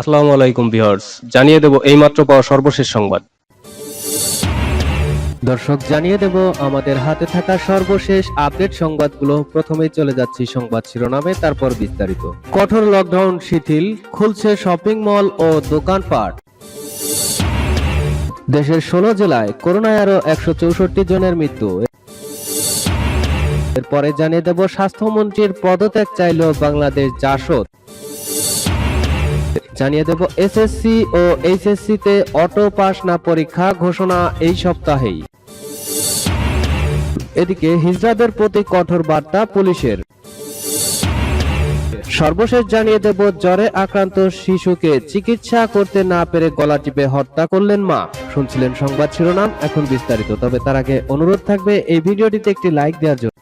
আসসালামু আলাইকুম ভিউয়ার্স, জানিয়ে দেব এইমাত্র পাওয়া সর্বশেষ সংবাদ। দর্শক, জানিয়ে দেব আমাদের হাতে থাকা সর্বশেষ আপডেট সংবাদগুলো। প্রথমেই চলে যাচ্ছি সংবাদ শিরোনামে, তারপর বিস্তারিত। কঠোর লকডাউন শিথিল, খুলছে শপিং মল ও দোকানপাট। দেশের ষোলো জেলায় করোনায় আরও একশো চৌষট্টি জনের মৃত্যু। এরপরে জানিয়ে দেব স্বাস্থ্যমন্ত্রীর পদত্যাগ চাইল বাংলাদেশ জাসদ জানিয়ে দেব এসএসসি ও এইচএসসি তে অটো পাস না পরীক্ষা ঘোষণা এই সপ্তাহেই। এদিকে হিজড়াদের প্রতি কঠোর বার্তা পুলিশের। সর্বশেষ জানিয়ে দেব, জ্বরে আক্রান্ত শিশুকে চিকিৎসা করতে না পেরে গলা টিপে হত্যা করলেন মা। শুনছিলেন সংবাদ শিরোনাম, এখন বিস্তারিত। তবে তার আগে অনুরোধ থাকবে, এই ভিডিওটিতে একটি লাইক দেওয়ার জন্য।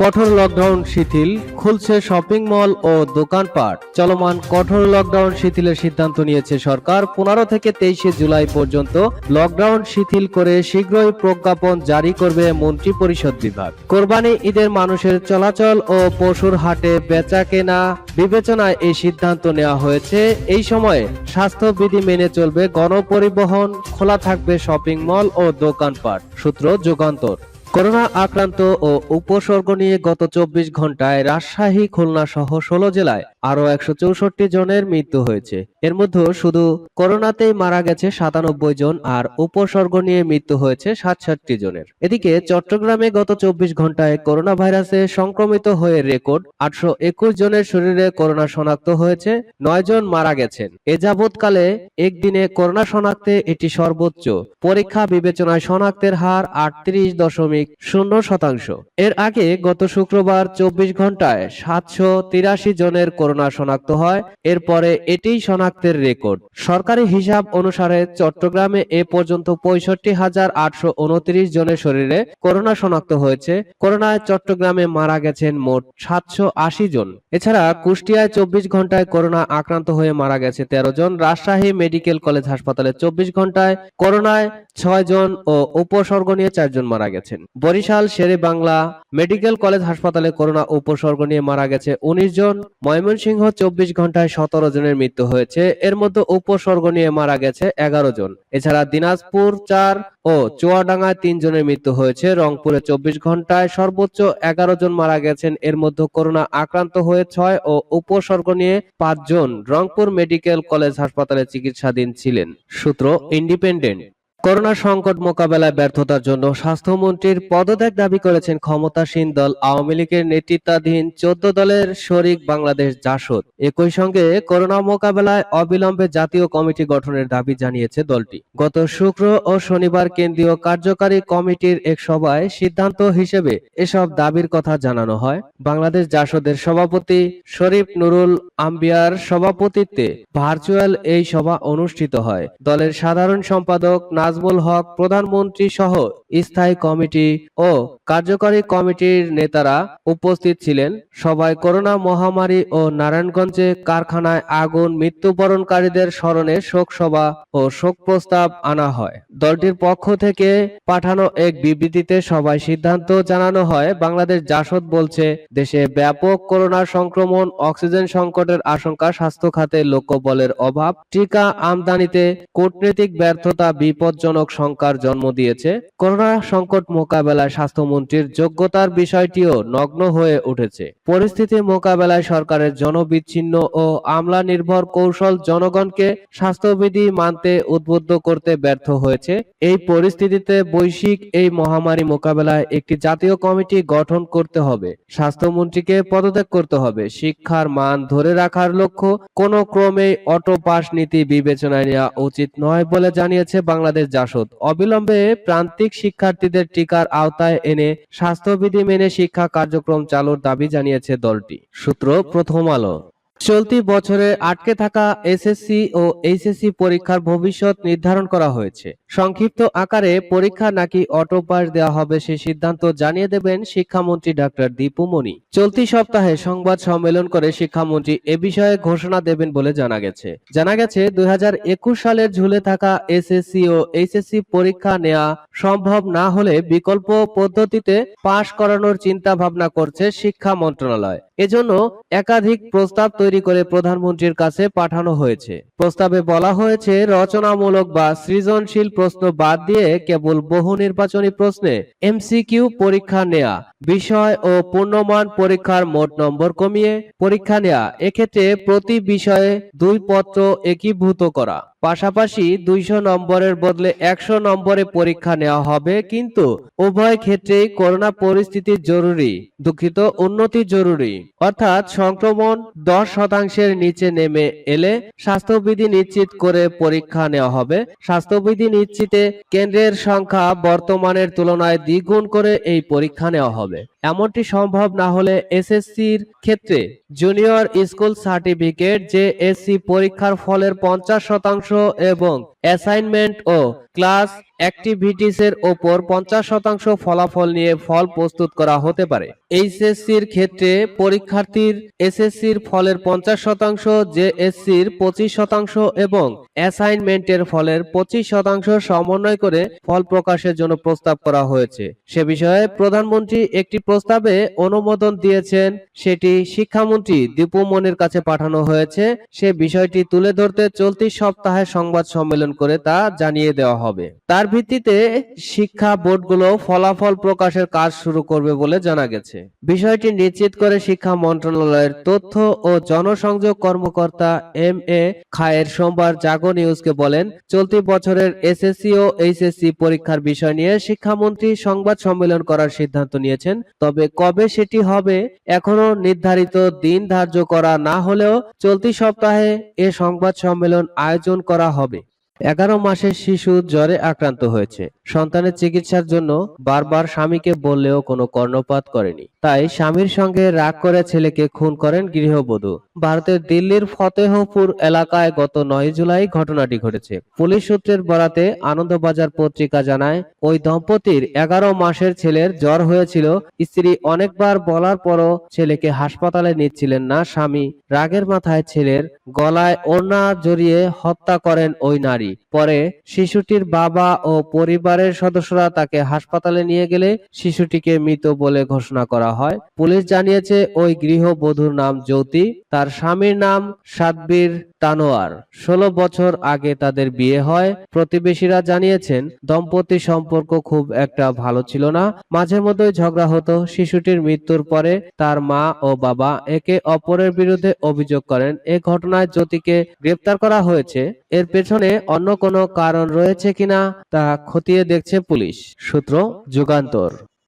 কঠোর লকডাউন শিথিল, খুলছে শপিং মল ও দোকানপাট। চলমান কঠোর লকডাউন শিথিলের সিদ্ধান্ত নিয়েছে সরকার। পনেরো থেকে তেইশে জুলাই পর্যন্ত লকডাউন শিথিল করে শীঘ্রই প্রজ্ঞাপন জারি করবে মন্ত্রী পরিষদ বিভাগ। কোরবানি ঈদের মানুষের চলাচল ও পশুর হাটে বেচা কেনা বিবেচনায় এই সিদ্ধান্ত নেওয়া হয়েছে। এই সময়ে স্বাস্থ্যবিধি মেনে চলবে গণপরিবহন, খোলা থাকবে শপিং মল ও দোকানপাট। সূত্র যুগান্তর। করোনা আক্রান্ত ও উপসর্গ নিয়ে গত চব্বিশ ঘন্টায় রাজশাহী, খুলনা সহ ষোলো জেলায় আরও একশো চৌষট্টি জনের মৃত্যু হয়েছে। এর মধ্যে শুধু করোনাতেই মারা গেছে সাতানব্বই জন আর উপসর্গ নিয়ে মৃত্যু হয়েছে সাতষট্টি জনের। এদিকে চট্টগ্রামে গত চব্বিশ ঘন্টায় করোনা ভাইরাসে সংক্রমিত হয়ে রেকর্ড আটশো একুশ জনের শরীরে করোনা শনাক্ত হয়েছে, নয় জন মারা গেছেন। এ যাবৎকালে একদিনে করোনা শনাক্তে এটি সর্বোচ্চ। পরীক্ষা বিবেচনায় শনাক্তের হার আটত্রিশ দশমিক শূন্য শতাংশ। এর আগে গত শুক্রবার চব্বিশ ঘন্টায় সাতশো তিরাশি জনের করোনা শনাক্ত হয়। এরপরে এটিই শনাক্তের রেকর্ড। সরকারি হিসাব অনুসারে চট্টগ্রামে এ পর্যন্ত পঁয়ষট্টি হাজার আটশো উনত্রিশ জনের শরীরে করোনা শনাক্ত হয়েছে। করোনায় চট্টগ্রামে মারা গেছেন মোট সাতশো আশি জন। এছাড়া কুষ্টিয়ায় চব্বিশ ঘন্টায় করোনা আক্রান্ত হয়ে মারা গেছে তেরো জন। রাজশাহী মেডিকেল কলেজ হাসপাতালে চব্বিশ ঘন্টায় করোনায় ছয় জন ও উপসর্গ নিয়ে চারজন মারা গেছেন। বরিশাল, শেরে বাংলা মেডিকেল কলেজ হাসপাতালে করোনা উপসর্গ নিয়ে মারা গেছে উনিশ জন। ময়মনসিংহ চব্বিশ ঘন্টায় সতেরো জনের মৃত্যু হয়েছে। এর মধ্যে উপসর্গ নিয়ে মারা গেছে এগারো জন। এছাড়া দিনাজপুর চার ও চুয়াডাঙ্গায় তিন জনের মৃত্যু হয়েছে। রংপুরে চব্বিশ ঘন্টায় সর্বোচ্চ এগারো জন মারা গেছেন। এর মধ্যে করোনা আক্রান্ত হয়ে ছয় ও উপসর্গ নিয়ে পাঁচজন রংপুর মেডিকেল কলেজ হাসপাতালে চিকিৎসাধীন ছিলেন। সূত্র ইন্ডিপেন্ডেন্ট। করোনা সংকট মোকাবেলায় ব্যর্থতার জন্য স্বাস্থ্যমন্ত্রীর পদত্যাগ দাবি করেছেন ক্ষমতাসীন দল আওয়ামী লীগের নেতৃত্বাধীন চোদ্দ দলের শরিক বাংলাদেশ জাসদ। একই সঙ্গে করোনা মোকাবেলায় অবিলম্বে জাতীয় কমিটি গঠনের দাবি জানিয়েছে দলটি। গত শুক্র ও শনিবার কেন্দ্রীয় কার্যকারী কমিটির এক সভায় সিদ্ধান্ত হিসেবে এসব দাবির কথা জানানো হয়। বাংলাদেশ জাসদের সভাপতি শরীফ নুরুল আম্বিয়ার সভাপতিত্বে ভার্চুয়াল এই সভা অনুষ্ঠিত হয়। দলের সাধারণ সম্পাদক নাজমুল হক প্রধানমন্ত্রী সহ স্থায়ী কমিটি ও কার্যকরী কমিটির নেতারা উপস্থিত ছিলেন। সভায় করোনা মহামারী ও নারায়ণগঞ্জে কারখানায় আগুন মৃত্যুবরণকারীদের স্মরণে শোক সভা ও শোক প্রস্তাব আনা হয়। দলটির পক্ষ থেকে পাঠানো এক বিবৃতিতে সবাই সিদ্ধান্ত জানানো হয়, বাংলাদেশ জাসদ বলছে, দেশে ব্যাপক করোনা সংক্রমণ, অক্সিজেন সংকটের আশঙ্কা, স্বাস্থ্য খাতে লোকবলের অভাব, টিকা আমদানিতে কূটনৈতিক ব্যর্থতা বিপজ্জনক শঙ্কার জন্ম দিয়েছে। করোনা সংকট মোকাবেলায় স্বাস্থ্যমন্ত্রীর যোগ্যতার বিষয়টিও নগ্ন হয়ে উঠেছে। পরিস্থিতি মোকাবেলায় সরকারের জনবিচ্ছিন্ন ও আমলা নির্ভর কৌশল জনগণকে স্বাস্থ্যবিধি মানতে উদ্বুদ্ধ করতে ব্যর্থ হয়েছে। এই পরিস্থিতিতে বৈশ্বিক এই মহামারী মোকাবেলায় একটি জাতীয় কমিটি গঠন করতে হবে। স্বাস্থ্যমন্ত্রীকে পদত্যাগ করতে হবে। শিক্ষার মান ধরে রাখার লক্ষ্য কোনো ক্রমে অটো পাস নীতি বিবেচনায় নেওয়া উচিত নয় বলে জানিয়েছে বাংলাদেশ জাসদ। অবিলম্বে প্রান্তিক শিক্ষার্থীদের টিকার আওতায় এনে স্বাস্থ্যবিধি মেনে শিক্ষা কার্যক্রম চালুর দাবি জানিয়েছে দলটি। সূত্র প্রথম আলো। চলতি বছরে আটকে থাকা এসএসসি ও এইচএসসি পরীক্ষার ভবিষ্যৎ নির্ধারণ করা হয়েছে। সংক্ষিপ্ত আকারে পরীক্ষা নাকি অটো পাস দেওয়া হবে সে সিদ্ধান্ত জানিয়ে দেবেন শিক্ষামন্ত্রী ডাক্তার দীপু মনি। চলতি সপ্তাহে সংবাদ সম্মেলন করে শিক্ষামন্ত্রী এ বিষয়ে ঘোষণা দেবেন বলে জানা গেছে। জানা গেছে, দুই হাজার একুশ সালের ঝুলে থাকা এসএসসি ও এইচএসসি পরীক্ষা নেওয়া সম্ভব না হলে বিকল্প পদ্ধতিতে পাশ করানোর চিন্তা ভাবনা করছে শিক্ষা মন্ত্রণালয়। এজন্য একাধিক প্রস্তাব তৈরি করে প্রধানমন্ত্রীর কাছে পাঠানো হয়েছে। প্রস্তাবে বলা হয়েছে, রচনামূলক বা সৃজনশীল প্রশ্ন বাদ দিয়ে কেবল বহু নির্বাচনী প্রশ্নে এমসিকিউ পরীক্ষা নেয়া, বিষয় ও পূর্ণমান পরীক্ষার মোট নম্বর কমিয়ে পরীক্ষা নেয়া, এক্ষেত্রে প্রতি বিষয়ে দুই পত্র একীভূত করা। পাশাপাশি দুইশো নম্বরের বদলে একশো নম্বরে পরীক্ষা নেওয়া হবে, কিন্তু উভয় ক্ষেত্রেই করোনা পরিস্থিতি জরুরি, দুঃখিত, উন্নতি জরুরি। অর্থাৎ সংক্রমণ দশ শতাংশের নিচে নেমে এলে স্বাস্থ্যবিধি নিশ্চিত করে পরীক্ষা নেওয়া হবে। স্বাস্থ্যবিধি নিশ্চিতে কেন্দ্রের সংখ্যা বর্তমানের তুলনায় দ্বিগুণ করে এই পরীক্ষা নেওয়া হবে। এমনটি সম্ভব না হলে এসএসসির ক্ষেত্রে জুনিয়র স্কুল সার্টিফিকেট, জেএসসি পরীক্ষার ফলের পঞ্চাশ শতাংশ এবং অ্যাসাইনমেন্ট ও ক্লাস অ্যাক্টিভিটিস এর ওপর পঞ্চাশ শতাংশ ফলাফল নিয়ে ফল প্রস্তুত করা হতে পারে। এইচএসসির ক্ষেত্রে পরীক্ষার্থীর এসএসসির ফলের পঞ্চাশ শতাংশ জেএসসির পঁচিশ শতাংশ এবং অ্যাসাইনমেন্টের ফলের পঁচিশ শতাংশ সমন্বয় করে ফল প্রকাশের জন্য প্রস্তাব করা হয়েছে। সে বিষয়ে প্রধানমন্ত্রী একটি প্রস্তাবে অনুমোদন দিয়েছেন, সেটি শিক্ষামন্ত্রী দীপু মনির কাছে পাঠানো হয়েছে। সে বিষয়টি তুলে ধরতে চলতি সপ্তাহে সংবাদ সম্মেলন করে তা জানিয়ে দেওয়া হবে। তার ভিত্তিতে শিক্ষা বোর্ডগুলো ফলাফল প্রকাশের কাজ শুরু করবে বলে জানা গেছে। বিষয়টি নিশ্চিত করে শিক্ষা মন্ত্রণালয়ের তথ্য ও জনসংযোগ কর্মকর্তা এম এ খায়ের সোমবার জাগো নিউজকে বলেন, চলতি বছরের এসএসসি ও এইচএসসি পরীক্ষার বিষয় নিয়ে শিক্ষামন্ত্রী সংবাদ সম্মেলন করার সিদ্ধান্ত নিয়েছেন। তবে কবে সেটি হবে এখনও নির্ধারিত দিন ধার্য করা না হলেও চলতি সপ্তাহে এ সংবাদ সম্মেলন আয়োজন করা হবে। এগারো মাসের শিশু জ্বরে আক্রান্ত হয়েছে। সন্তানের চিকিৎসার জন্য বারবার স্বামীকে বললেও কোনো কর্ণপাত করেনি। তাই স্বামীর সঙ্গে রাগ করে ছেলেকে খুন করেন গৃহবধূ। ভারতের দিল্লির ফতেহপুর এলাকায় গত নয় জুলাই ঘটনাটি ঘটেছে। পুলিশ সূত্রের বরাতে আনন্দবাজার পত্রিকা জানায়, ওই দম্পতির এগারো মাসের ছেলের জ্বর হয়েছিল। স্ত্রী অনেকবার বলার পরও ছেলেকে হাসপাতালে নিচ্ছিলেন না স্বামী। রাগের মাথায় ছেলের গলায় ওড়না জড়িয়ে হত্যা করেন ওই নারী পরে শিশুটির বাবা ও পরিবারের সদস্যরা তাকে হাসপাতালে নিয়ে গেলে শিশুটিকে মৃত বলে ঘোষণা করা হয়। পুলিশ জানিয়েছে, ওই গৃহবধূর নাম জ্যোতি, তার স্বামীর নাম সাতবীর তানোয়ার। ষোলো বছর আগে তাদের বিয়ে হয়। প্রতিবেশীরা জানিয়েছেন, দম্পতি সম্পর্ক খুব একটা ভালো ছিল না। মাঝে মধ্যে ঝগড়া হতো। শিশুটির মৃত্যুর পরে তার মা ও বাবা একে অপরের বিরুদ্ধে অভিযোগ করেন। এ ঘটনায় জ্যোতিকে গ্রেপ্তার করা হয়েছে। এর পেছনে অন্য কোনো কারণ রয়েছে কিনা তা খতিয়ে দেখছে পুলিশ। সূত্র যুগান্তর।